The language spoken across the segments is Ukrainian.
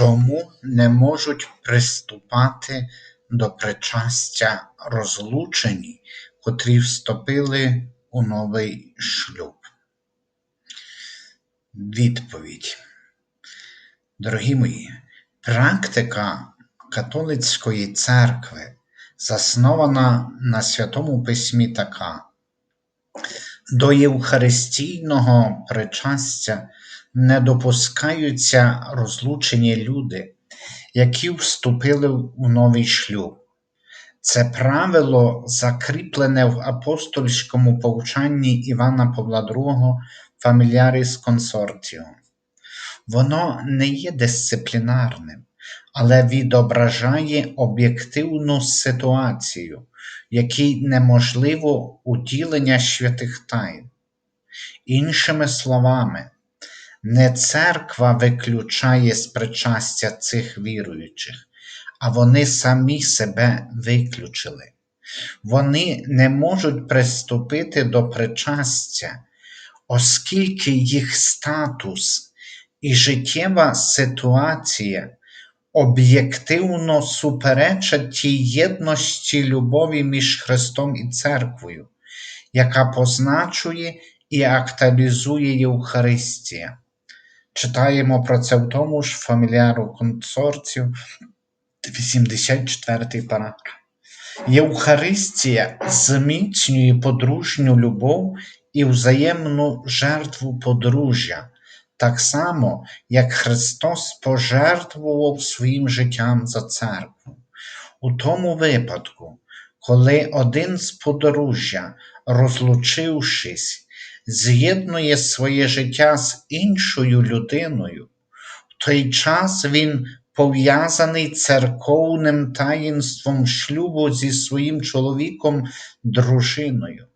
Чому не можуть приступати до причастя розлучені, котрі вступили у новий шлюб? Відповідь. Дорогі мої, практика католицької церкви заснована на Святому Письмі така. До Євхаристійного причастя не допускаються розлучені люди, які вступили у новий шлюб. Це правило закріплене в апостольському повчанні Івана Павла II Familiaris Consortium. Воно не є дисциплінарним, але відображає об'єктивну ситуацію, якій неможливо уділення святих тайн. Іншими словами, не церква виключає з причастя цих віруючих, а вони самі себе виключили. Вони не можуть приступити до причастя, оскільки їх статус і життєва ситуація об'єктивно суперечать тій єдності любові між Христом і Церквою, яка позначує і актуалізує Євхаристія. Читаємо про це в тому ж фаміляру консорцію, 84 параграф. Євхаристія зміцнює подружню любов і взаємну жертву подружжя, так само, як Христос пожертвував своїм життям за церкву. У тому випадку, коли один з подружжя, розлучившись, з'єднує своє життя з іншою людиною, в той час він пов'язаний церковним таїнством шлюбу зі своїм чоловіком, дружиною.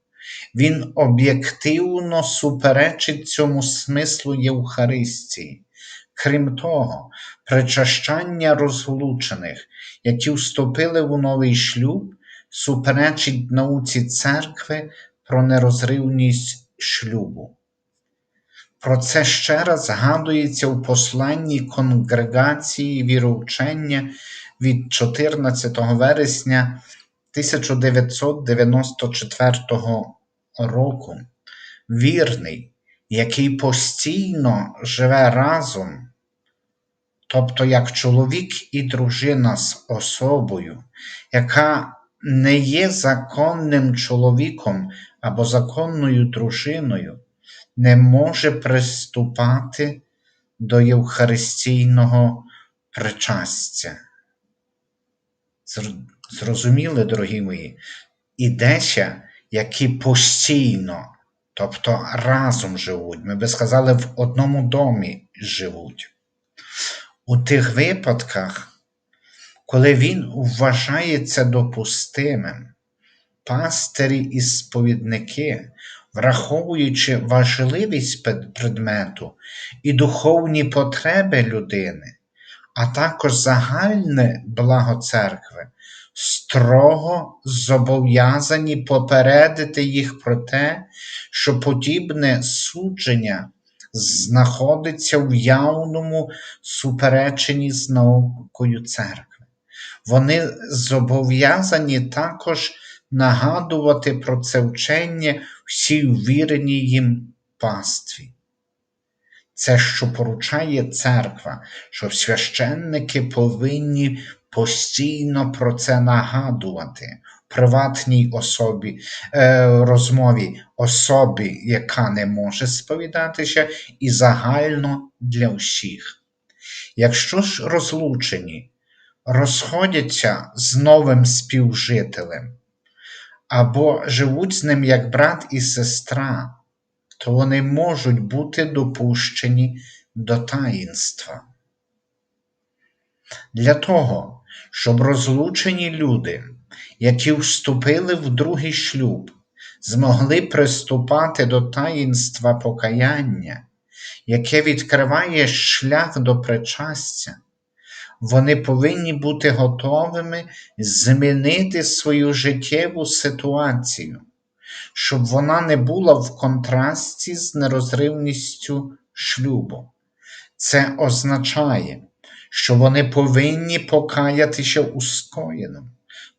Він об'єктивно суперечить цьому смислу Євхаристії. Крім того, причащання розлучених, які вступили в новий шлюб, суперечить науці церкви про нерозривність шлюбу. Про це ще раз згадується у посланні конгрегації віровчення від 14 вересня 1994 року. Вірний, який постійно живе разом, тобто як чоловік і дружина з особою, яка не є законним чоловіком або законною дружиною, не може приступати до Євхаристійного причастя. Зрозуміли, дорогі мої, ідеться, які постійно, тобто разом живуть, ми би сказали, в одному домі живуть. У тих випадках, коли він вважається допустимим, пастирі і сповідники, враховуючи важливість предмету і духовні потреби людини, а також загальне благо церкви, строго зобов'язані попередити їх про те, що подібне судження знаходиться в явному супереченні з наукою церкви. Вони зобов'язані також нагадувати про це вчення всій ввіреній їм пастві. Це, що поручає церква, що священники повинні постійно про це нагадувати в приватній особі, е, розмові особі, яка не може сповідатися, і загально для всіх. Якщо ж розлучені розходяться з новим співжителем, або живуть з ним як брат і сестра, то вони можуть бути допущені до таїнства. Для того, щоб розлучені люди, які вступили в другий шлюб, змогли приступати до таїнства покаяння, яке відкриває шлях до причастя, вони повинні бути готовими змінити свою життєву ситуацію, щоб вона не була в контрасті з нерозривністю шлюбу. Це означає, що вони повинні покаятися у скоєному,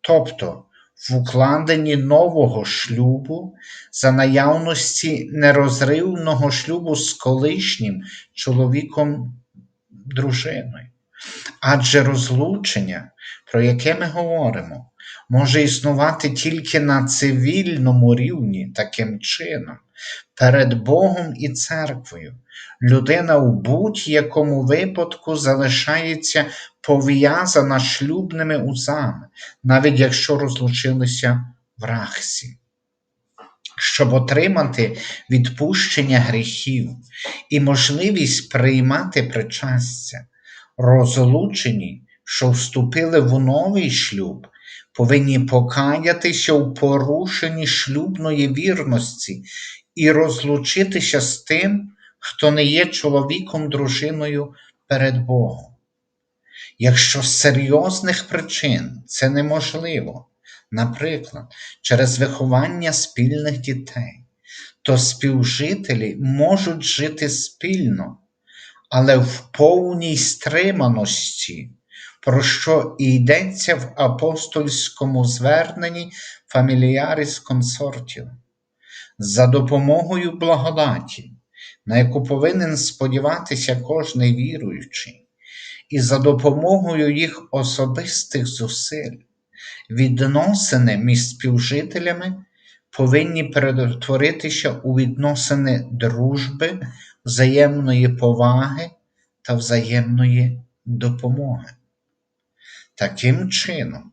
тобто в укладенні нового шлюбу за наявності нерозривного шлюбу з колишнім чоловіком дружиною. Адже розлучення, про яке ми говоримо, може існувати тільки на цивільному рівні таким чином, перед Богом і церквою. Людина у будь-якому випадку залишається пов'язана шлюбними узами, навіть якщо розлучилися в рахсі. Щоб отримати відпущення гріхів і можливість приймати причастя, розлучені, що вступили в новий шлюб, повинні покаятися у порушенні шлюбної вірності і розлучитися з тим, хто не є чоловіком дружиною перед Богом. Якщо з серйозних причин це неможливо, наприклад, через виховання спільних дітей, то співжителі можуть жити спільно, але в повній стриманості, про що і йдеться в апостольському зверненні Familiaris Consortio. За допомогою благодаті, на яку повинен сподіватися кожний віруючий, і за допомогою їх особистих зусиль, відносини між співжителями повинні перетворитися у відносини дружби, взаємної поваги та взаємної допомоги. Таким чином,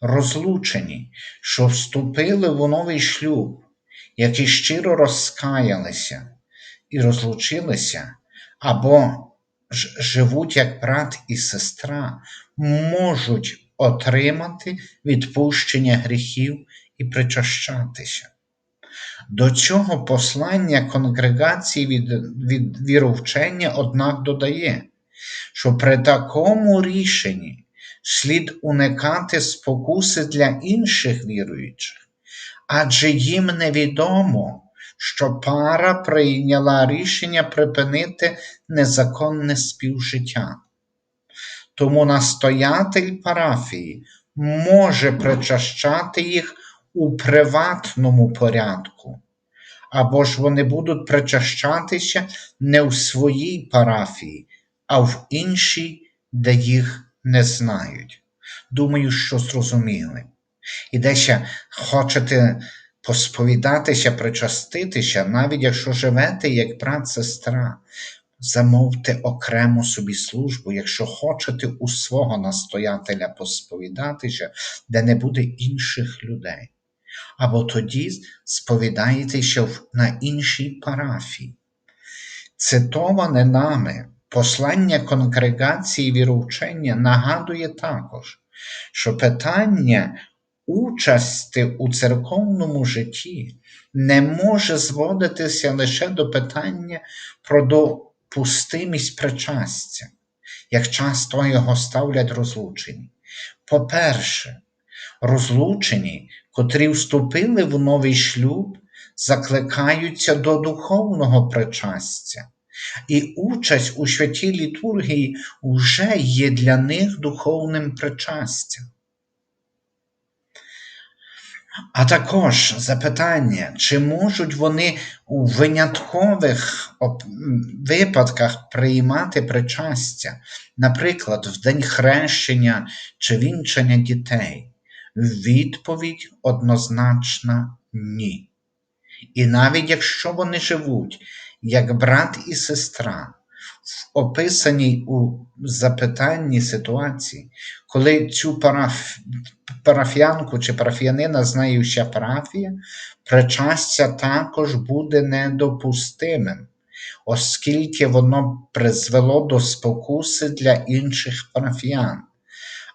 розлучені, що вступили в новий шлюб, які щиро розкаялися і розлучилися, або ж живуть як брат і сестра, можуть отримати відпущення гріхів і причащатися. До цього послання конгрегації від, від віровчення, однак, додає, що при такому рішенні слід уникати спокуси для інших віруючих, адже їм невідомо, що пара прийняла рішення припинити незаконне співжиття. Тому настоятель парафії може причащати їх у приватному порядку, або ж вони будуть причащатися не в своїй парафії, а в іншій, де їх не знають. Думаю, що зрозуміли. І десь хочете посповідатися, причаститися, навіть якщо живете як брат, сестра, замовте окремо собі службу, якщо хочете у свого настоятеля посповідатися, де не буде інших людей. Або тоді сповідаєтеся на іншій парафії. Цитоване нами послання конгрегації віровчення нагадує також, що питання участі у церковному житті не може зводитися лише до питання про допустимість причастя, як часто його ставлять розлучені. По-перше, розлучені, котрі вступили в новий шлюб, закликаються до духовного причастя, і участь у святій літургії вже є для них духовним причастям. А також запитання, чи можуть вони у виняткових випадках приймати причастя, наприклад, в день хрещення чи вінчання дітей? Відповідь однозначна ні. І навіть якщо вони живуть як брат і сестра, в описаній у запитанні ситуації, коли цю параф... парафіянку чи парафіянина знає вся парафія, причастя також буде недопустимим, оскільки воно призвело до спокуси для інших парафіян.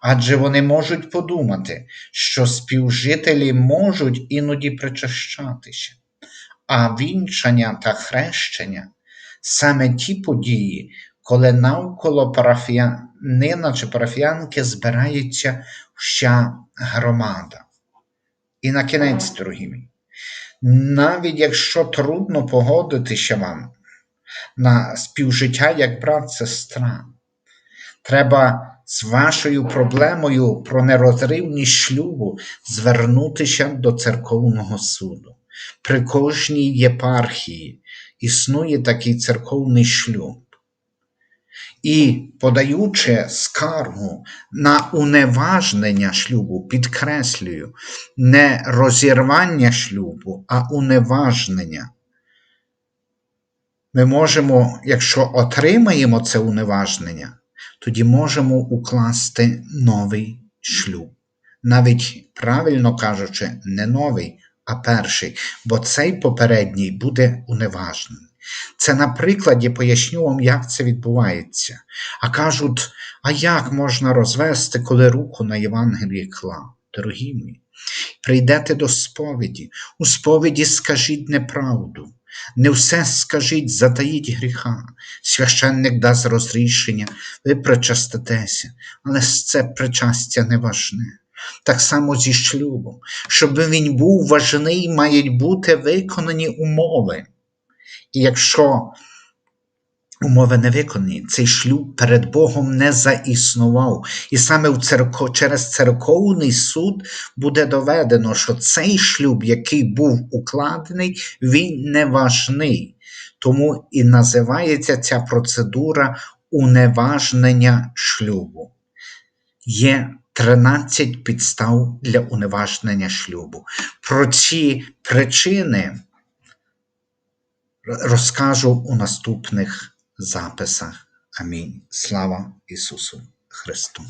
Адже вони можуть подумати, що співжителі можуть іноді причащатися, а вінчання та хрещення саме ті події, коли навколо парафіянина чи парафіянки збирається вся громада. І на кінець, дорогі мій, навіть якщо трудно погодитися вам на співжиття як брат, сестра, Треба з вашою проблемою про нерозривність шлюбу звернутися до церковного суду. При кожній єпархії існує такий церковний шлюб. І подаючи скаргу на уневажнення шлюбу, підкреслюю, не розірвання шлюбу, а уневажнення. Ми можемо, якщо отримаємо це уневажнення, тоді можемо укласти новий шлюб. Навіть, правильно кажучи, не новий, а перший, бо цей попередній буде уневажнений. Це на прикладі поясню вам, як це відбувається. А кажуть, а як можна розвести, коли руку на Євангелії клав? Дорогі мої, прийдете до сповіді, у сповіді скажіть неправду, не все скажіть, затаїть гріха. Священник дасть розрішення, ви причаститеся, але це причастя не важне. Так само зі шлюбом. Щоб він був важний, мають бути виконані умови. І якщо умови не виконані, цей шлюб перед Богом не заіснував. І саме в церко... через церковний суд буде доведено, що цей шлюб, який був укладений, він не важний. Тому і називається ця процедура уневажнення шлюбу. Є 13 підстав для уневажнення шлюбу. Про ці причини розкажу у наступних записах. Амінь. Слава Ісусу Христу!